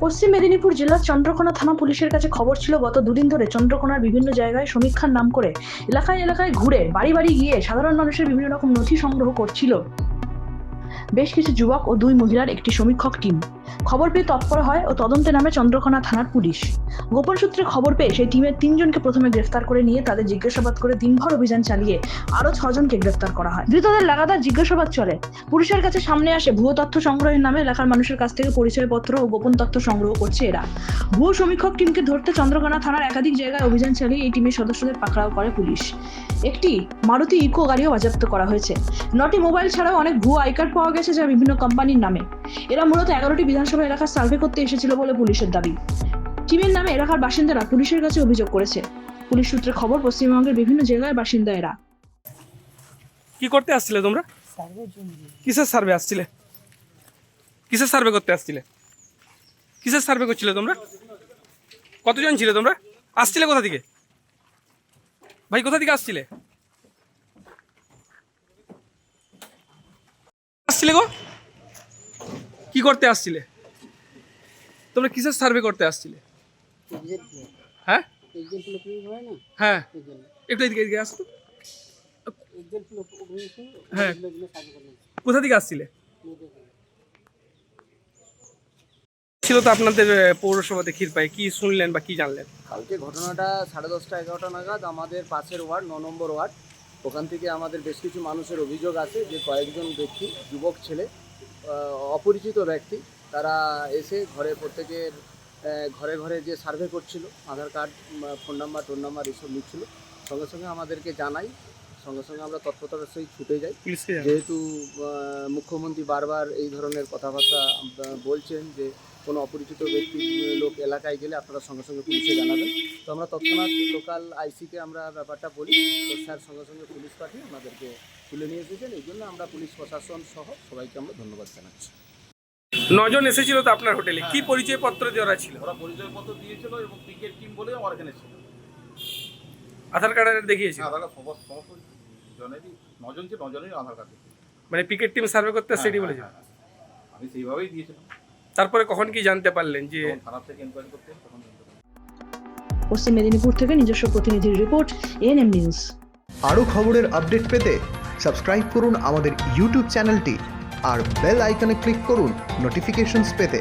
পশ্চিম মেদিনীপুর জেলার চন্দ্রকোনা থানা পুলিশের কাছে খবর ছিল, গত দুদিন ধরে চন্দ্রকোনার বিভিন্ন জায়গায় সমীক্ষার নাম করে এলাকায় এলাকায় ঘুরে বাড়ি বাড়ি গিয়ে সাধারণ মানুষের বিভিন্ন রকম নথি সংগ্রহ করছিল। বেশ কিছু যুবক ও দুই মহিলার একটি সমীক্ষক টিম। খবর পেয়ে তৎপর হয় ও তদন্তে নামে চন্দ্রকোনা থানার পুলিশ। গোপন সূত্রে খবর পেয়ে সেই টিমের তিনজনকে প্রথমে গ্রেফতার করে নিয়ে তাদের জিজ্ঞাসাবাদ করে দিনভর অভিযান চালিয়ে আরও ছজনকে গ্রেফতার করা হয়। ধৃতদের লাগাতার জিজ্ঞাসাবাদ চলে। পুলিশের কাছে সামনে আসে ভুয়ো তথ্য সংগ্রহের নামে এলাকার মানুষের কাছ থেকে পরিচয়পত্র ও গোপন তথ্য সংগ্রহ করছে এরা। ভুয়ো সমীক্ষক টিমকে ধরতে চন্দ্রকোনা থানার একাধিক জায়গায় অভিযান চালিয়ে এই টিমের সদস্যদের পাকড়াও করে পুলিশ। একটি মারুতি ইকো গাড়িও বাজেয়াপ্ত করা হয়েছে। নটি মোবাইল ছাড়াও অনেক ভুয়ো আই কার্ড পাওয়া গেছে যা বিভিন্ন কোম্পানির নামে। এরা মূলত এগারোটি বিধানসভা এলাকার সার্ভে করতে এসেছিল বলে পুলিশের দাবি। টিমের নামে এলাকার বাসিন্দারা পুলিশের কাছে অভিযোগ করেছে। পুলিশ সূত্রে খবর, পশ্চিমবঙ্গের বিভিন্ন জায়গায় বাসিন্দা এরা। কি করতে আসছিলে তোমরা? কিসের সার্ভে আসছিলে? কিসের সার্ভে করতে আসছিলে? কিসের সার্ভে করছিলে তোমরা? কতজন ছিলে তোমরা? আসছিলে কোথা থেকে? ভাই, কোথা থেকে আসছিলে? আসছিলে গো? কি করতে আসছিলে? তোমরা কিসের সার্ভে করতে আসছিলে? হ্যাঁ? হ্যাঁ। একটু এদিকে এদিকে আসতো হ্যাঁ। কোথা থেকে আসছিলে? ছিল তো আপনাদের পৌরসভাতে ক্ষীরপাই। কি শুনলেন বা কি জানলেন? কালকে ঘটনাটা সাড়ে দশটা এগারোটা নাগাদ আমাদের পাশের ওয়ার্ড, ন নম্বর ওয়ার্ড। ওখান থেকে আমাদের বেশ কিছু মানুষের অভিযোগ আছে যে কয়েকজন ব্যক্তি, যুবক ছেলে অপরিচিত ব্যক্তি, তারা এসে ঘরে প্রত্যেকের ঘরে ঘরে যে সার্ভে করছিল, Aadhaar card phone number tone number এসব নিচ্ছিল সঙ্গে সঙ্গে আমাদেরকে জানাই সঙ্গে সঙ্গে আমরা তৎপরতার সহিত ছুটে যাই। যেহেতু মুখ্যমন্ত্রী বারবার এই ধরনের কথাবার্তা বলছেন যে কোনো অপরিচিত ব্যক্তি লোক এলাকায় গেলে আপনারা সঙ্গে সঙ্গে পুলিশে জানাবেন। তো আমরা তৎক্ষণাৎ লোকাল আইসিকে আমরা ব্যাপারটা বলি। তো স্যার সঙ্গে সঙ্গে পুলিশ পাঠিয়ে আমাদেরকে তুলে নিয়ে এসেছেন। এই জন্য আমরা পুলিশ প্রশাসন সহ সবাইকে আমরা ধন্যবাদ জানাচ্ছি। নজন এসেছিল তো আপনার হোটেলে। কি পরিচয়পত্র দেওয়া ছিল? ওরা পরিচয়পত্র দিয়েছিল এবং ক্রিকেট টিম বলে আমার এখানে ছিল আধার কার্ড দেখিয়েছিল? আধার কার্ড সমস্ত সমস্ত জনেরই নজন ছিল নজনেরই আধার কার্ড মানে পিকেট টিম সার্ভে করতে সেটি হ্যাঁ, বলেছিল? হ্যাঁ, হ্যাঁ। আমি সেইভাবেই দিয়েছিলাম। তারপরে কখন কি জানতে পারলেন যে যখন থেকে ইনকোয়ারি করতে তখন পশ্চিম মেদিনীপুর থেকে নিজস্ব প্রতিনিধির রিপোর্ট এএনএম নিউজ আরও খবরের আপডেট পেতে সাবস্ক্রাইব করুন আমাদের ইউটিউব চ্যানেলটি আর বেল আইকনে ক্লিক করুন নোটিফিকেশনস পেতে।